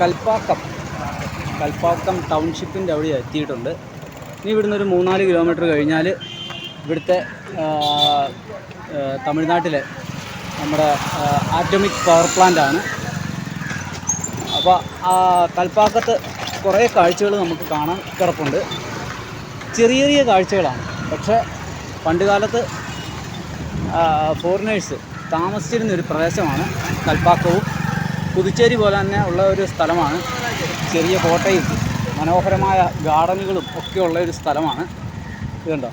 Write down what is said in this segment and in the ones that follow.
കൽപ്പാക്കം. കൽപ്പാക്കം ടൗൺഷിപ്പിന്റെ അവിടെ എത്തിയിട്ടുണ്ട്. ഇനി ഇവിടുന്ന് ഒരു മൂന്നാൽ കിലോമീറ്റർ കഴിഞ്ഞാൽ ഇവിടുത്തെ തമിഴ്നാട്ടിലെ നമ്മുടെ ആറ്റോമിക് പവർ പ്ലാന്റ് ആണ്. അപ്പോൾ ആ കൽപ്പാക്കത്ത് കുറേ കാഴ്ചകൾ നമുക്ക് കാണാൻ കിടപ്പുണ്ട്. ചെറിയ ചെറിയ കാഴ്ചകളാണ്. പക്ഷേ പണ്ട് കാലത്ത് ഫോറിനേഴ്സ് താമസിച്ചിരുന്നൊരു പ്രദേശമാണ് കൽപ്പാക്കവും. പുതുച്ചേരി പോലെ തന്നെ ഉള്ള ഒരു സ്ഥലമാണ്. ചെറിയ കോട്ടയും മനോഹരമായ ഗാർഡനുകളും ഒക്കെ ഉള്ള ഒരു സ്ഥലമാണ്. ഇതുണ്ടോ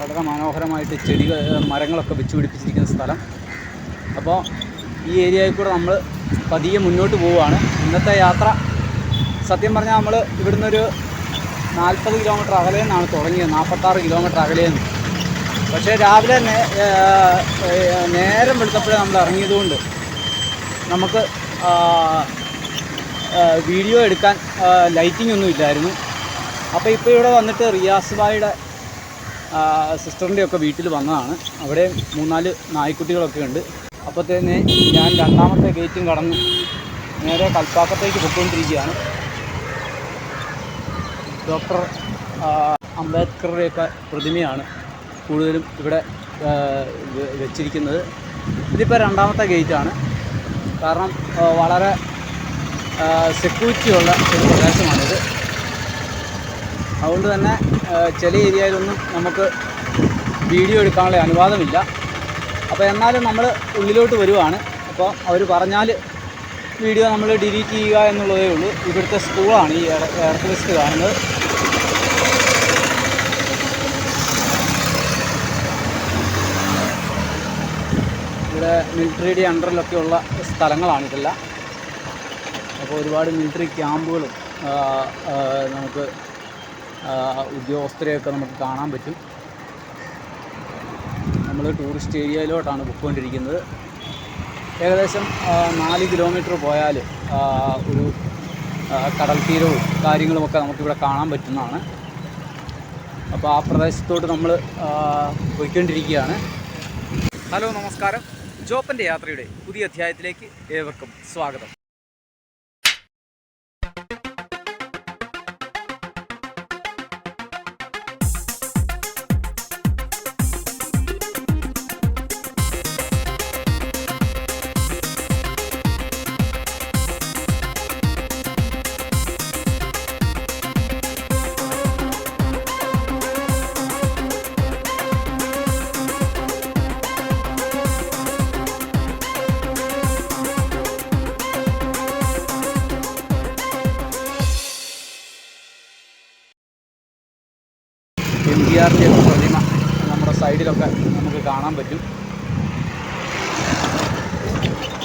വളരെ മനോഹരമായിട്ട് ചെടികൾ മരങ്ങളൊക്കെ വെച്ച് പിടിപ്പിച്ചിരിക്കുന്ന സ്ഥലം. അപ്പോൾ ഈ ഏരിയയിൽ കൂടെ നമ്മൾ പതിയെ മുന്നോട്ട് പോവുകയാണ്. ഇന്നത്തെ യാത്ര സത്യം പറഞ്ഞാൽ നമ്മൾ ഇവിടുന്ന് ഒരു നാൽപ്പത് കിലോമീറ്റർ അകലെ നിന്നാണ് തുടങ്ങിയത്. നാൽപ്പത്താറ് കിലോമീറ്റർ അകലെ നിന്ന്. പക്ഷേ രാവിലെ നേരം വെളുത്തപ്പോഴേ നമ്മൾ ഇറങ്ങിയതുകൊണ്ട് നമുക്ക് വീഡിയോ എടുക്കാൻ ലൈറ്റിംഗ് ഒന്നും ഇല്ലായിരുന്നു. അപ്പോൾ ഇപ്പോൾ ഇവിടെ വന്നിട്ട് റിയാസ് ബായുടെ സിസ്റ്ററിന്റെ ഒക്കെ വീട്ടിൽ വന്നതാണ്. അവിടെ മൂന്നാൽ നായ്ക്കുട്ടികളൊക്കെ ഉണ്ട്. അപ്പോൾ തന്നെ ഞാൻ രണ്ടാമത്തെ ഗേറ്റും കടന്നു. നേരെ കൽപ്പാക്കത്തേക്ക് പൊയ്ക്കൊണ്ടിരിക്കുകയാണ്. ഡോക്ടർ അംബേദ്കറുടെയൊക്കെ പ്രതിമയാണ് കൂടുതലും ഇവിടെ വെച്ചിരിക്കുന്നത്. ഇതിപ്പോൾ രണ്ടാമത്തെ ഗേറ്റാണ് കാരണം വളരെ സെക്യൂരിറ്റിയുള്ള ഒരു പ്രദേശമാണിത്. അതുകൊണ്ട് തന്നെ ചില ഏരിയയിലൊന്നും നമുക്ക് വീഡിയോ എടുക്കാനുള്ള അനുവാദമില്ല. അപ്പോൾ എന്നാലും നമ്മൾ ഉള്ളിലോട്ട് വരുവാണ്. അപ്പോൾ അവർ പറഞ്ഞാൽ വീഡിയോ നമ്മൾ ഡിലീറ്റ് ചെയ്യുക എന്നുള്ളതേ ഉള്ളൂ. ഇവിടുത്തെ സ്കൂളാണ് ഈ എയർത്ത് വെസ്റ്റ് കാണുന്നത്. ഇവിടെ മിലിറ്ററിയുടെ അണ്ടറിലൊക്കെ ഉള്ള സ്ഥലങ്ങളാണ് ഇതെല്ലാം. അപ്പോൾ ഒരുപാട് മിലിറ്ററി ക്യാമ്പുകളും നമുക്ക് ഉദ്യോഗസ്ഥരെയൊക്കെ നമുക്ക് കാണാൻ പറ്റും. നമ്മൾ ടൂറിസ്റ്റ് ഏരിയയിലോട്ടാണ് പൊയ്ക്കൊണ്ടിരിക്കുന്നത് ഏകദേശം നാല് കിലോമീറ്റർ പോയാൽ ഒരു കടൽ തീരവും കാര്യങ്ങളുമൊക്കെ നമുക്കിവിടെ കാണാൻ പറ്റുന്നതാണ്. അപ്പോൾ ആ പ്രദേശത്തോട്ട് നമ്മൾ പോയിക്കൊണ്ടിരിക്കുകയാണ്. ഹലോ നമസ്കാരം. ജോപ്പന്റെ യാത്രയുടെ പുതിയ അധ്യായത്തിലേക്ക് ഏവർക്കും സ്വാഗതം.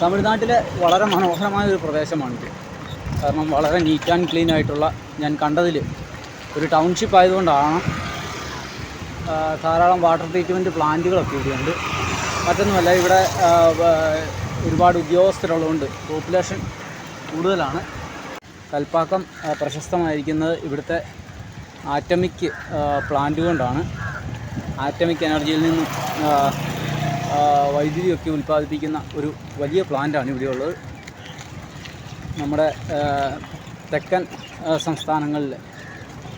തമിഴ്നാട്ടിലെ വളരെ മനോഹരമായ ഒരു പ്രദേശമാണിത് കാരണം വളരെ നീറ്റ് ആൻഡ് ക്ലീൻ ആയിട്ടുള്ള ഞാൻ കണ്ടതിൽ ഒരു ടൗൺഷിപ്പ് ആയതുകൊണ്ടാണ് ധാരാളം വാട്ടർ ട്രീറ്റ്മെന്റ് പ്ലാന്റുകളൊക്കെ ഇവിടെയുണ്ട്. മറ്റൊന്നുമല്ല ഇവിടെ ഒരുപാട് ഉദ്യോഗസ്ഥരുള്ളതുകൊണ്ട് പോപ്പുലേഷൻ കൂടുതലാണ്. കൽപ്പാക്കം പ്രശസ്തമായിരിക്കുന്നത് ഇവിടുത്തെ ആറ്റമിക് പ്ലാന്റ് കൊണ്ടാണ്. ആറ്റമിക് എനർജിയിൽ നിന്നും വൈദ്യുതിയൊക്കെ ഉൽപ്പാദിപ്പിക്കുന്ന ഒരു വലിയ പ്ലാന്റാണ് ഇവിടെയുള്ളത്. നമ്മുടെ തെക്കൻ സംസ്ഥാനങ്ങളിൽ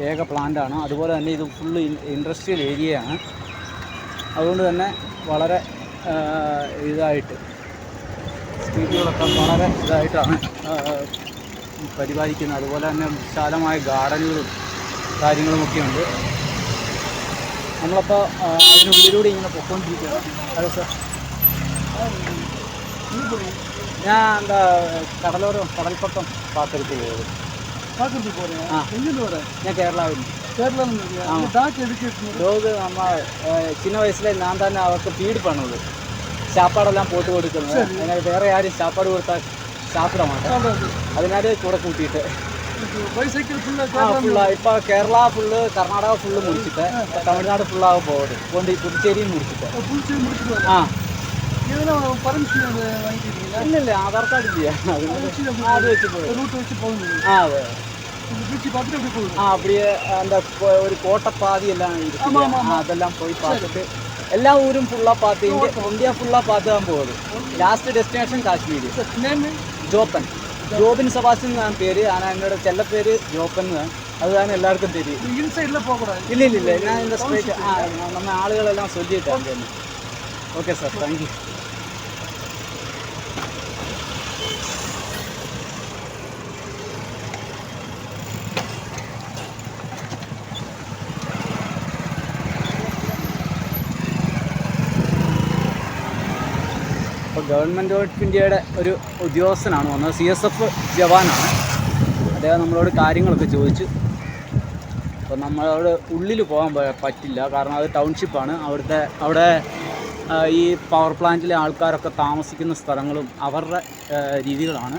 ഏക പ്ലാന്റാണ്. അതുപോലെ തന്നെ ഇത് ഫുള്ള് ഇൻഡസ്ട്രിയൽ ഏരിയയാണ് അതുകൊണ്ട് തന്നെ വളരെ ഇതായിട്ട് സ്പീഡുകളൊക്കെ വളരെ ഇതായിട്ടാണ് പരിപാലിക്കുന്നത്. അതുപോലെ തന്നെ വിശാലമായ ഗാർഡനുകളും കാര്യങ്ങളുമൊക്കെ ഉണ്ട് നമ്മളപ്പോൾ അതിനുള്ളിലൂടെ ഇങ്ങനെ പൊക്കോണ്ടിരിക്കുകയാണ്. അതെ സർ ഞാൻ എന്താ കടലോരം കടൽപ്പക്കം പാത്രത്തിൽ പോയത്. പാത്രത്തിൽ പോയത് ഞാൻ കേരളാവിൽ. ലോക നമ്മ ചിന്ന വയസ്സിലെ ഞാൻ തന്നെ അവർക്ക് ഫീഡ് പണിത്. ചാപ്പാടെല്ലാം പോട്ട് കൊടുക്കുന്നത്. വേറെ ആരും ചാപ്പാട് കൊടുത്താൽ ചാപ്പിട മാട്ടെ അതിനാല് കൂടെ കൂട്ടിയിട്ട്. ഇപ്പൊ കേരള ഫുള്ള് കർണാടക ഫുള്ള് മുടിച്ചിട്ട് തമിഴ്നാട് ഫുള്ള് ഫുള്ളാകും പോകുന്നത് കൊണ്ട് പുതുച്ചേരിയും മുടിച്ചിട്ട് ആ ഇല്ലല്ല ആധാർ കാർഡ് ചെയ്യാം അത് എന്താ ഒരു കോട്ടപ്പാതി എല്ലാം അതെല്ലാം പോയി പാത്തിട്ട് എല്ലാ ഊരും ഫുള്ളാ പാത്തി. ഇന്ത്യ ഫുള്ളാ പാത്താൻ പോകുന്നത്. Last destination Kashmir Joppan. Jobin സബാസിൻ എന്നാണ് പേര്. ഞാൻ എന്നോട് ചെല്ലപ്പേര് ജോപ്പെന്ന് അതാണ് എല്ലാവർക്കും തെരിയും ഇല്ല ഇല്ല ഇല്ല ഞാൻ എന്റെ സ്ട്രേറ്റ് ആ നമ്മൾ ആളുകളെല്ലാം ചൊല്ലിയിട്ടാണ് okay sir thank you government of ഇന്ത്യയുടെ ഒരു ഉദ്യോഗസ്ഥനാണ് വന്നത്. സി എസ് എഫ് ജവാനാണ്. അദ്ദേഹം നമ്മളോട് കാര്യങ്ങളൊക്കെ ചോദിച്ചു. അപ്പോൾ നമ്മളോട് ഉള്ളിൽ പോകാൻ പറ്റില്ല. കാരണം അത് ടൗൺഷിപ്പാണ്. അവിടുത്തെ അവിടെ ഈ പവർ പ്ലാന്റിലെ ആൾക്കാരൊക്കെ താമസിക്കുന്ന സ്ഥലങ്ങളും അവരുടെ രീതികളാണ്.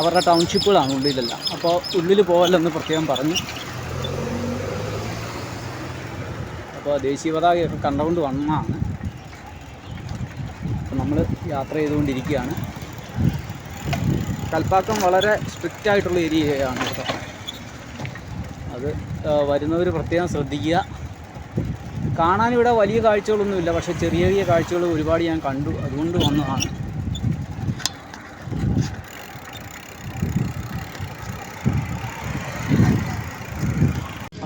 അവരുടെ ടൗൺഷിപ്പുകളാണ് ഉള്ളിലെല്ലാം. അപ്പോൾ ഉള്ളിൽ പോകല്ലെന്ന് പ്രത്യേകം പറഞ്ഞു. അപ്പോൾ ദേശീയ പതാകയൊക്കെ കണ്ടുകൊണ്ട് വന്നതാണ്. അപ്പോൾ നമ്മൾ യാത്ര ചെയ്തുകൊണ്ടിരിക്കുകയാണ്. കൽപ്പാക്കം വളരെ സ്ട്രിക്റ്റ് ആയിട്ടുള്ള ഏരിയയാണ് കേട്ടോ. അത് വരുന്നവർ പ്രത്യേകം ശ്രദ്ധിക്കുക. കാണാൻ ഇവിടെ വലിയ കാഴ്ചകളൊന്നുമില്ല പക്ഷേ ചെറിയ ചെറിയ കാഴ്ചകൾ ഒരുപാട് ഞാൻ കണ്ടു. അതുകൊണ്ട് വന്നതാണ്.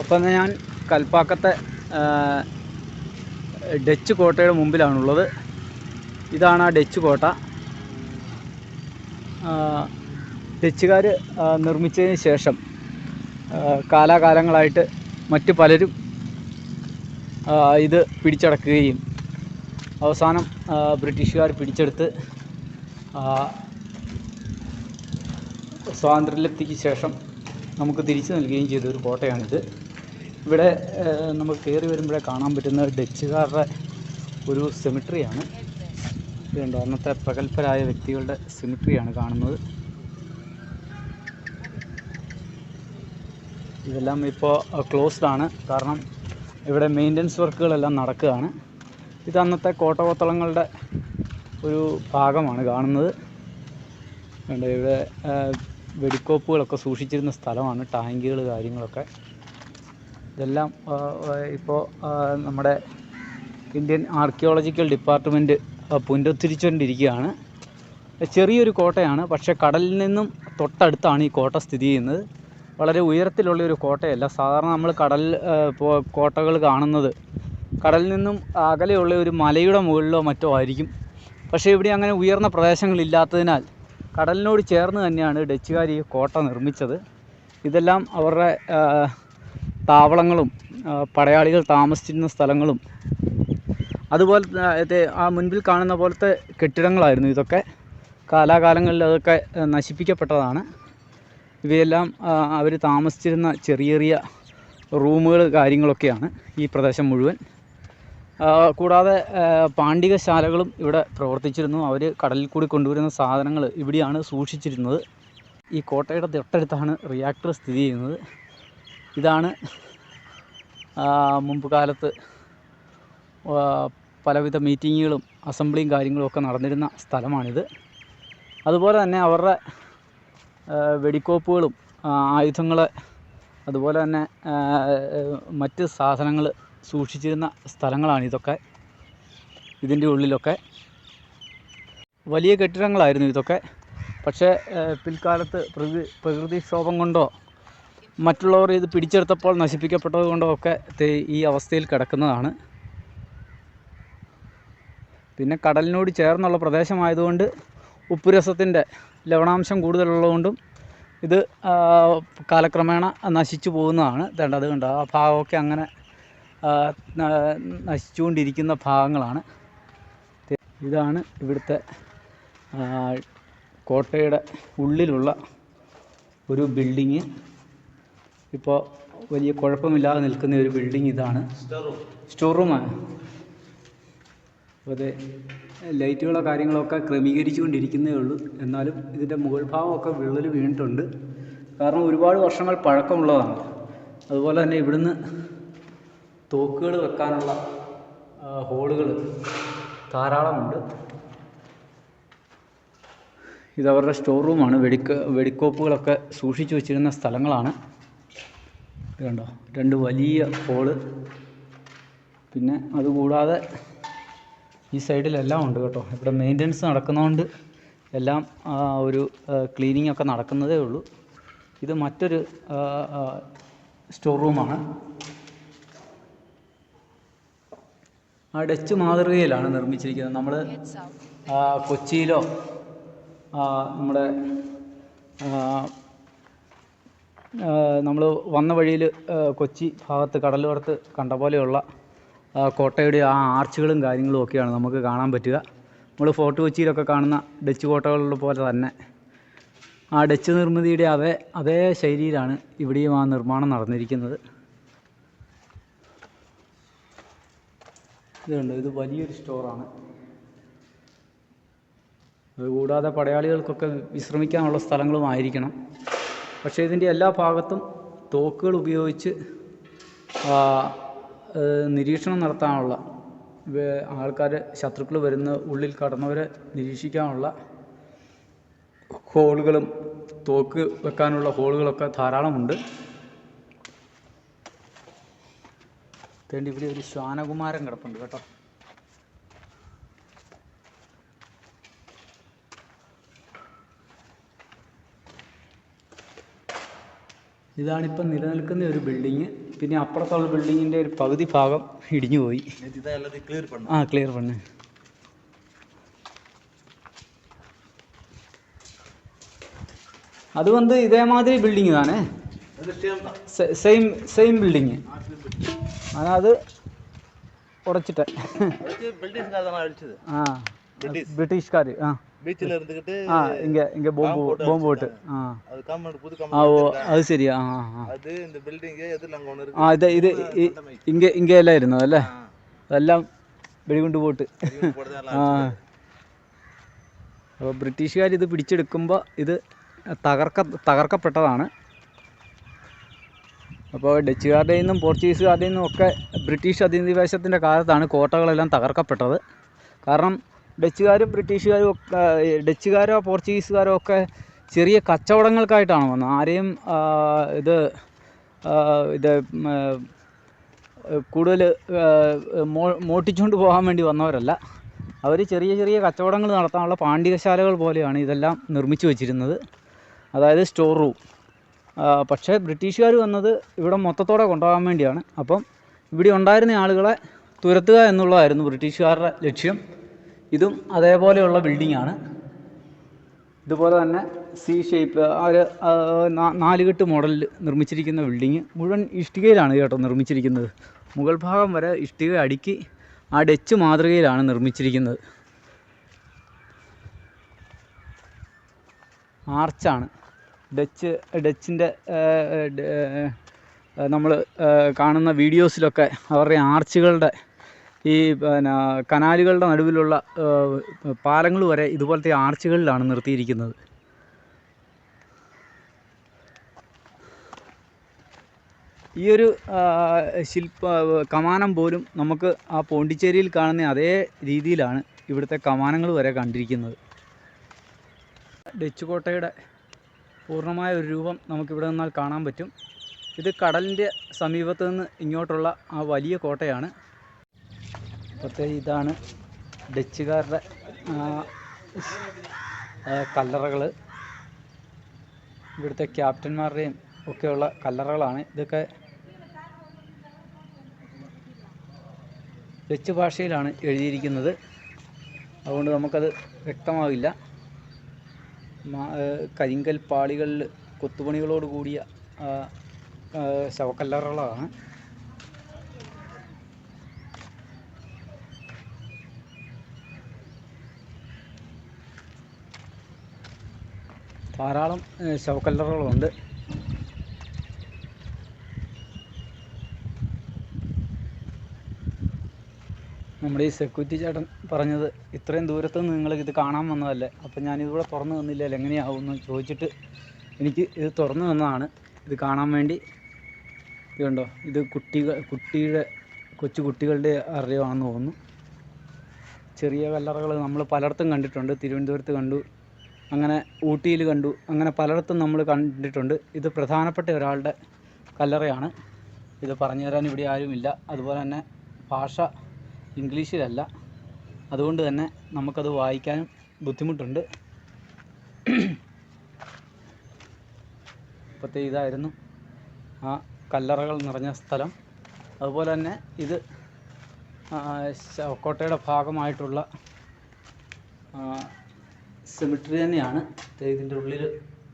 അപ്പം ഞാൻ കൽപ്പാക്കത്തെ ഡച്ച് കോട്ടയുടെ മുമ്പിലാണുള്ളത്. ഇതാണ് ആ ഡച്ച് കോട്ട. ഡച്ചുകാർ നിർമ്മിച്ചതിന് ശേഷം കാലാകാലങ്ങളായിട്ട് മറ്റു പലരും ഇത് പിടിച്ചടക്കുകയും അവസാനം ബ്രിട്ടീഷുകാർ പിടിച്ചെടുത്ത് സ്വാതന്ത്ര്യത്തിക്ക് ശേഷം നമുക്ക് തിരിച്ചു നൽകുകയും ചെയ്ത ഒരു കോട്ടയാണിത്. ഇവിടെ നമുക്ക് കയറി വരുമ്പോഴേ കാണാൻ പറ്റുന്ന ഡച്ചുകാരുടെ ഒരു സെമിട്രിയാണ് ഇതുണ്ട്. അന്നത്തെ പ്രഗത്ഭരായ വ്യക്തികളുടെ സിമിട്രിയാണ് കാണുന്നത്. ഇതെല്ലാം ഇപ്പോൾ ക്ലോസ്ഡ് ആണ്. കാരണം ഇവിടെ മെയിന്റനൻസ് വർക്കുകളെല്ലാം നടക്കുകയാണ്. ഇത് അന്നത്തെ കോട്ടകോത്തളങ്ങളുടെ ഒരു ഭാഗമാണ് കാണുന്നത്. കണ്ടോ ഇവിടെ വെടിക്കോപ്പുകളൊക്കെ സൂക്ഷിച്ചിരുന്ന സ്ഥലമാണ്. ടാങ്കുകൾ കാര്യങ്ങളൊക്കെ. ഇതെല്ലാം ഇപ്പോൾ നമ്മുടെ ഇന്ത്യൻ ആർക്കിയോളജിക്കൽ ഡിപ്പാർട്ട്മെന്റ് പുനരുദ്ധരിച്ചുകൊണ്ടിരിക്കുകയാണ്. ചെറിയൊരു കോട്ടയാണ് പക്ഷേ കടലിൽ നിന്നും തൊട്ടടുത്താണ് ഈ കോട്ട സ്ഥിതി ചെയ്യുന്നത്. വളരെ ഉയരത്തിലുള്ള ഒരു കോട്ടയല്ല. സാധാരണ നമ്മൾ കടൽ കോട്ടകൾ കാണുന്നത് കടലിൽ നിന്നും അകലെയുള്ള ഒരു മലയുടെ മുകളിലോ മറ്റോ ആയിരിക്കും. പക്ഷേ ഇവിടെ അങ്ങനെ ഉയർന്ന പ്രദേശങ്ങളില്ലാത്തതിനാൽ കടലിനോട് ചേർന്ന് തന്നെയാണ് ഡച്ചുകാർ ഈ കോട്ട നിർമ്മിച്ചത്. ഇതെല്ലാം അവരുടെ താവളങ്ങളും പടയാളികൾ താമസിച്ചിരുന്ന സ്ഥലങ്ങളും അതുപോലെ ആ മുൻപിൽ കാണുന്ന പോലത്തെ കെട്ടിടങ്ങളായിരുന്നു. ഇതൊക്കെ കാലാകാലങ്ങളിൽ അതൊക്കെ നശിപ്പിക്കപ്പെട്ടതാണ്. ഇവയെല്ലാം അവർ താമസിച്ചിരുന്ന ചെറിയ ചെറിയ റൂമുകൾ കാര്യങ്ങളൊക്കെയാണ് ഈ പ്രദേശം മുഴുവൻ. കൂടാതെ പാണ്ഡികശാലകളും ഇവിടെ പ്രവർത്തിച്ചിരുന്നു. അവർ കടലിൽ കൂടി കൊണ്ടുവരുന്ന സാധനങ്ങൾ ഇവിടെയാണ് സൂക്ഷിച്ചിരുന്നത്. ഈ കോട്ടയുടെ തൊട്ടടുത്താണ് റിയാക്ടർ സ്ഥിതി ചെയ്യുന്നത്. ഇതാണ് മുമ്പ് കാലത്ത് പലവിധ മീറ്റിങ്ങുകളും അസംബ്ലിയും കാര്യങ്ങളും ഒക്കെ നടന്നിരുന്ന സ്ഥലമാണിത്. അതുപോലെ തന്നെ അവരുടെ വെടിക്കോപ്പുകളും ആയുധങ്ങൾ അതുപോലെ തന്നെ മറ്റ് സാധനങ്ങൾ സൂക്ഷിച്ചിരുന്ന സ്ഥലങ്ങളാണ് ഇതൊക്കെ. ഇതിന്റെ ഉള്ളിലൊക്കെ വലിയ കെട്ടിടങ്ങളായിരുന്നു ഇതൊക്കെ. പക്ഷേ പിൽക്കാലത്ത് പ്രകൃതി പ്രകൃതിക്ഷോഭം കൊണ്ടോ മറ്റുള്ളവർ ഇത് പിടിച്ചെടുത്തപ്പോൾ നശിപ്പിക്കപ്പെട്ടത് കൊണ്ടോ ഒക്കെ ഈ അവസ്ഥയിൽ കിടക്കുന്നതാണ്. പിന്നെ കടലിനോട് ചേർന്നുള്ള പ്രദേശമായതുകൊണ്ട് ഉപ്പുരസത്തിന്റെ ലവണാംശം കൂടുതലുള്ളതുകൊണ്ടും ഇത് കാലക്രമേണ നശിച്ചു പോകുന്നതാണ് വേണ്ട അത് കണ്ടോ? ആ ഭാഗമൊക്കെ അങ്ങനെ നശിച്ചുകൊണ്ടിരിക്കുന്ന ഭാഗങ്ങളാണ്. ഇതാണ് ഇവിടുത്തെ കോട്ടയുടെ ഉള്ളിലുള്ള ഒരു ബിൽഡിങ്. ഇപ്പോൾ വലിയ കുഴപ്പമില്ലാതെ നിൽക്കുന്ന ഒരു ബിൽഡിങ് ഇതാണ്. സ്റ്റോർ റൂമാണ്. അത് ലൈറ്റുകളോ കാര്യങ്ങളൊക്കെ ക്രമീകരിച്ചുകൊണ്ടിരിക്കുന്നേ ഉള്ളൂ. എന്നാലും ഇതിന്റെ മുകൾ ഭാഗമൊക്കെ വിള്ളൽ വീണിട്ടുണ്ട്. കാരണം ഒരുപാട് വർഷങ്ങൾ പഴക്കമുള്ളതാണ്. അതുപോലെ തന്നെ ഇവിടുന്ന് തോക്കുകൾ വെക്കാനുള്ള ഹോളുകൾ ധാരാളമുണ്ട്. ഇതവരുടെ സ്റ്റോർ റൂമാണ്. വെടിക്ക വെടിക്കോപ്പുകളൊക്കെ സൂക്ഷിച്ചു വെച്ചിരുന്ന സ്ഥലങ്ങളാണ്. കണ്ടോ? രണ്ട് വലിയ ഹോൾ. പിന്നെ അതുകൂടാതെ ഈ സൈഡിലെല്ലാം ഉണ്ട് കേട്ടോ. ഇവിടെ മെയിന്റനൻസ് നടക്കുന്നതുകൊണ്ട് എല്ലാം ഒരു ക്ലീനിങ് ഒക്കെ നടക്കുന്നതേ ഉള്ളൂ. ഇത് മറ്റൊരു സ്റ്റോർ റൂമാണ് ആ ഡച്ച് മാതൃകയിലാണ് നിർമ്മിച്ചിരിക്കുന്നത്. നമ്മൾ കൊച്ചിയിലോ നമ്മുടെ നമ്മൾ വന്ന വഴിയിൽ കൊച്ചി ഭാഗത്ത് കടലോരത്ത് കണ്ട പോലെയുള്ള കോട്ടയുടെ ആ ആർച്ചുകളും കാര്യങ്ങളും ഒക്കെയാണ് നമുക്ക് കാണാൻ പറ്റുക. നമ്മൾ ഫോർട്ട് കൊച്ചിയിലൊക്കെ കാണുന്ന ഡച്ച് കോട്ടകളുടെ പോലെ തന്നെ. ആ ഡച്ച് നിർമ്മിതിയുടെ അതേ അതേ ശൈലിയിലാണ് ഇവിടെയും ആ നിർമ്മാണം നടന്നിരിക്കുന്നത്. ഇതുണ്ട് ഇത് വലിയൊരു സ്റ്റോറാണ്. അതുകൂടാതെ പടയാളികൾക്കൊക്കെ വിശ്രമിക്കാനുള്ള സ്ഥലങ്ങളും ആയിരിക്കണം. പക്ഷേ ഇതിന്റെ എല്ലാ ഭാഗത്തും തോക്കുകൾ ഉപയോഗിച്ച് നിരീക്ഷണം നടത്താനുള്ള ആൾക്കാർ ശത്രുക്കൾ വരുന്ന ഉള്ളിൽ കടന്നവരെ നിരീക്ഷിക്കാനുള്ള ഹോളുകളും തോക്ക് വെക്കാനുള്ള ഹോളുകളൊക്കെ ധാരാളമുണ്ട്. തേണ്ടി ഇവിടെ ഒരു ശ്വാനകുമാരൻ കിടപ്പുണ്ട് കേട്ടോ. ഇതാണിപ്പം നിലനിൽക്കുന്ന ഒരു ബിൽഡിങ്. പിന്നെ അപ്പുറത്തുള്ള ബിൽഡിങ്ങിൻ്റെ ഒരു പകുതി ഭാഗം ഇടിഞ്ഞു പോയി இதான் எல்லாத்தையும் கிளியர் பண்ண ആ ക്ലിയർ പണ്ണ് அது வந்து இதே மாதிரி பில்டிங் தானே அது சேம் தான் സെയിം സെയിം ബിൽഡിങ് ஆனால் அது உடைச்சிட்டேன் அதுக்கு பிரிட்டிஷ்கார தான் அடிச்சது ஆ பிரிட்டிஷ். பிரிட்டிஷ்கார் ஆ பீச்சில் இருந்துக்கிட்டு ஆ இங்கே இங்கே பாம்பு பாம்பு ஓட்டு ஆ அது காம்பவுண்ட் புது காம்பவுண்ட் ஓ അത് ശരിയാ അത് இந்த ബിൽഡിംഗ് எதிரில் அங்கே ஒன்று ആ ഇങ്ങ ഇങ്ങ എല്ലാം അല്ലേ? അതെല്ലാം വെടികൊണ്ട് പോട്ട് ആ. അപ്പോൾ ബ്രിട്ടീഷുകാർ ഇത് പിടിച്ചെടുക്കുമ്പോൾ ഇത് തകർക്ക തകർക്കപ്പെട്ടതാണ്. അപ്പോൾ ഡച്ചുകാരുടെ നിന്നും പോർച്ചുഗീസുകാരുടെയിൽ നിന്നും ഒക്കെ ബ്രിട്ടീഷ് അധിനിവേശത്തിന്റെ കാലത്താണ് കോട്ടകളെല്ലാം തകർക്കപ്പെട്ടത്. കാരണം ഡച്ചുകാരും ബ്രിട്ടീഷുകാരും ഒക്കെ ഡച്ചുകാരോ പോർച്ചുഗീസുകാരോ ഒക്കെ ചെറിയ കച്ചവടങ്ങൾക്കായിട്ടാണ് വന്നത്. ആരെയും ഇത് ഇത് കൂടുതൽ മോട്ടിച്ചുകൊണ്ട് പോകാൻ വേണ്ടി വന്നവരല്ല. അവർ ചെറിയ ചെറിയ കച്ചവടങ്ങൾ നടത്താനുള്ള പാണ്ഡികശാലകൾ പോലെയാണ് ഇതെല്ലാം നിർമ്മിച്ചു വച്ചിരുന്നത്. അതായത് സ്റ്റോർ റൂം. പക്ഷേ ബ്രിട്ടീഷുകാർ വന്നത് ഇവിടെ മൊത്തത്തോടെ കൊണ്ടുപോകാൻ വേണ്ടിയാണ്. അപ്പം ഇവിടെ ഉണ്ടായിരുന്ന ആളുകളെ തുരത്തുക എന്നുള്ളതായിരുന്നു ബ്രിട്ടീഷുകാരുടെ ലക്ഷ്യം. ഇതും അതേപോലെയുള്ള ബിൽഡിംഗ് ആണ്. ഇതുപോലെ തന്നെ സി ഷേപ്പ് ഒരു നാലുകെട്ട് മോഡലിൽ നിർമ്മിച്ചിരിക്കുന്ന ബിൽഡിങ് മുഴുവൻ ഇഷ്ടികയിലാണ് കേട്ടോ നിർമ്മിച്ചിരിക്കുന്നത്. മുകൾ ഭാഗം വരെ ഇഷ്ടിക അടുക്കി ആ ഡച്ച് മാതൃകയിലാണ് നിർമ്മിച്ചിരിക്കുന്നത്. ആർച്ചാണ് ഡച്ച് ഡച്ചിന്റെ നമ്മൾ കാണുന്ന വീഡിയോസിലൊക്കെ അവരുടെ ആർച്ചുകളുടെ ഈ പിന്നെ കനാലുകളുടെ നടുവിലുള്ള പാലങ്ങൾ വരെ ഇതുപോലത്തെ ആർച്ചുകളിലാണ് നിർത്തിയിരിക്കുന്നത്. ഈ ഒരു ശില്പ കമാനം പോലും നമുക്ക് ആ പോണ്ടിച്ചേരിയിൽ കാണുന്ന അതേ രീതിയിലാണ് ഇവിടുത്തെ കമാനങ്ങൾ വരെ കണ്ടിരിക്കുന്നത്. ഡച്ച് കോട്ടയുടെ പൂർണമായ ഒരു രൂപം നമുക്കിവിടെ നിന്നാൽ കാണാൻ പറ്റും. ഇത് കടലിന്റെ സമീപത്ത് നിന്ന് ഇങ്ങോട്ടുള്ള ആ വലിയ കോട്ടയാണ്. ഇപ്പോഴത്തെ ഇതാണ് ഡച്ചുകാരുടെ കല്ലറകൾ ഇവിടുത്തെ ക്യാപ്റ്റന്മാരുടെയും ഒക്കെയുള്ള കല്ലറകളാണ് ഇതൊക്കെ. ഡച്ച് ഭാഷയിലാണ് എഴുതിയിരിക്കുന്നത്. അതുകൊണ്ട് നമുക്കത് വ്യക്തമാവില്ല. കരിങ്കൽ പാളികളിൽ കൊത്തുപണികളോട് കൂടിയ ശവക്കല്ലറകളാണ്. ധാരാളം ശവക്കല്ലറുകളുണ്ട് നമ്മുടെ ഈ സെക്യൂരിറ്റി ചേട്ടൻ പറഞ്ഞത് ഇത്രയും ദൂരത്ത് നിന്ന് നിങ്ങൾ ഇത് കാണാൻ വന്നതല്ലേ? അപ്പം ഞാനിതിവിടെ തുറന്നു തന്നില്ലല്ലോ എങ്ങനെയാവും എന്ന് ചോദിച്ചിട്ട് എനിക്ക് ഇത് തുറന്നു തന്നതാണ്. ഇത് കാണാൻ വേണ്ടി. ഇതുണ്ടോ ഇത് കുട്ടികൾ കുട്ടിയുടെ കൊച്ചു കുട്ടികളുടെ അറിവാണെന്ന് തോന്നുന്നു. ചെറിയ കല്ലറകൾ നമ്മൾ പലയിടത്തും കണ്ടിട്ടുണ്ട്. തിരുവനന്തപുരത്ത് കണ്ടു. അങ്ങനെ ഊട്ടിയിൽ കണ്ടു. അങ്ങനെ പലയിടത്തും നമ്മൾ കണ്ടിട്ടുണ്ട്. ഇത് പ്രധാനപ്പെട്ട ഒരാളുടെ കല്ലറയാണ്. ഇത് പറഞ്ഞു തരാൻ ഇവിടെ ആരുമില്ല. അതുപോലെ തന്നെ ഭാഷ ഇംഗ്ലീഷിലല്ല. അതുകൊണ്ട് തന്നെ നമുക്കത് വായിക്കാനും ബുദ്ധിമുട്ടുണ്ട്. ഇപ്പോഴത്തെ ഇതായിരുന്നു ആ കല്ലറകൾ നിറഞ്ഞ സ്ഥലം. അതുപോലെ തന്നെ ഇത് കോട്ടയുടെ ഭാഗമായിട്ടുള്ള സിമിട്രി തന്നെയാണ്. ഇതിന്റെ ഉള്ളിൽ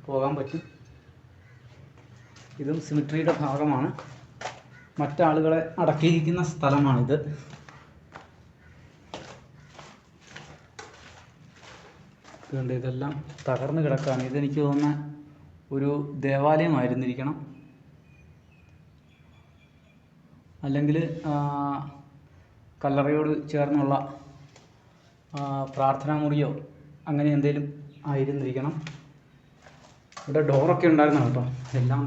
പോകാൻ പറ്റും. ഇതും സിമിട്രിയുടെ ഭാഗമാണ്. മറ്റാളുകളെ അടക്കിയിരിക്കുന്ന സ്ഥലമാണിത്. ഇതുകൊണ്ട് ഇതെല്ലാം തകർന്നു കിടക്കുകയാണ് ഇതെനിക്ക് തോന്നുന്ന ഒരു ദേവാലയമായിരുന്നിരിക്കണം. അല്ലെങ്കിൽ കല്ലറയോട് ചേർന്നുള്ള പ്രാർത്ഥനാ മുറിയോ അങ്ങനെ എന്തെങ്കിലും ആയിരുന്നിരിക്കണം. ഇവിടെ ഡോറൊക്കെ ഉണ്ടായിരുന്നു കേട്ടോ. എല്ലാം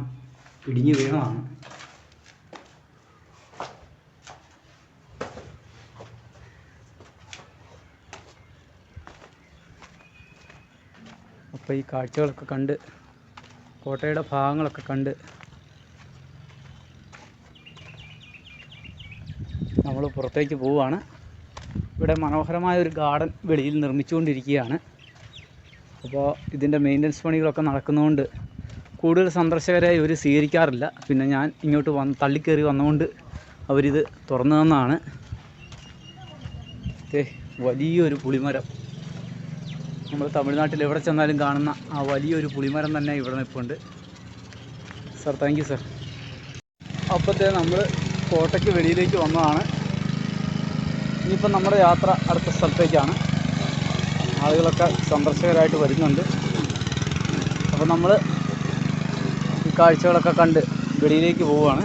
ഇടിഞ്ഞു വീണതാണ്. അപ്പോൾ ഈ കാഴ്ചകളൊക്കെ കണ്ട് കോട്ടയുടെ ഭാഗങ്ങളൊക്കെ കണ്ട് നമ്മൾ പുറത്തേക്ക് പോവുകയാണ്. ഇവിടെ മനോഹരമായ ഒരു ഗാർഡൻ വെളിയിൽ നിർമ്മിച്ചുകൊണ്ടിരിക്കുകയാണ്. അപ്പോൾ ഇതിന്റെ മെയിന്റനൻസ് പണികളൊക്കെ നടക്കുന്നതുകൊണ്ട് കൂടുതൽ സന്ദർശകരെ ഇവർ സ്വീകരിക്കാറില്ല. പിന്നെ ഞാൻ ഇങ്ങോട്ട് വന്ന് തള്ളിക്കയറി വന്നുകൊണ്ട് അവരിത് തുറന്നു തന്നാണ്. വലിയൊരു പുളിമരം. നമ്മൾ തമിഴ്നാട്ടിൽ എവിടെ ചെന്നാലും കാണുന്ന ആ വലിയൊരു പുളിമരം തന്നെ ഇവിടെ നിൽപ്പുണ്ട് സാർ താങ്ക് യു സാർ അപ്പോഴത്തെ നമ്മൾ കോട്ടയ്ക്ക് വെളിയിലേക്ക് വന്നതാണ്. ഇനിയിപ്പം നമ്മുടെ യാത്ര അടുത്ത സ്ഥലത്തേക്കാണ്. ആളുകളൊക്കെ സന്ദർശകരായിട്ട് വരുന്നുണ്ട്. അപ്പോൾ നമ്മൾ ഈ കാഴ്ചകളൊക്കെ കണ്ട് വെളിയിലേക്ക് പോവുകയാണ്.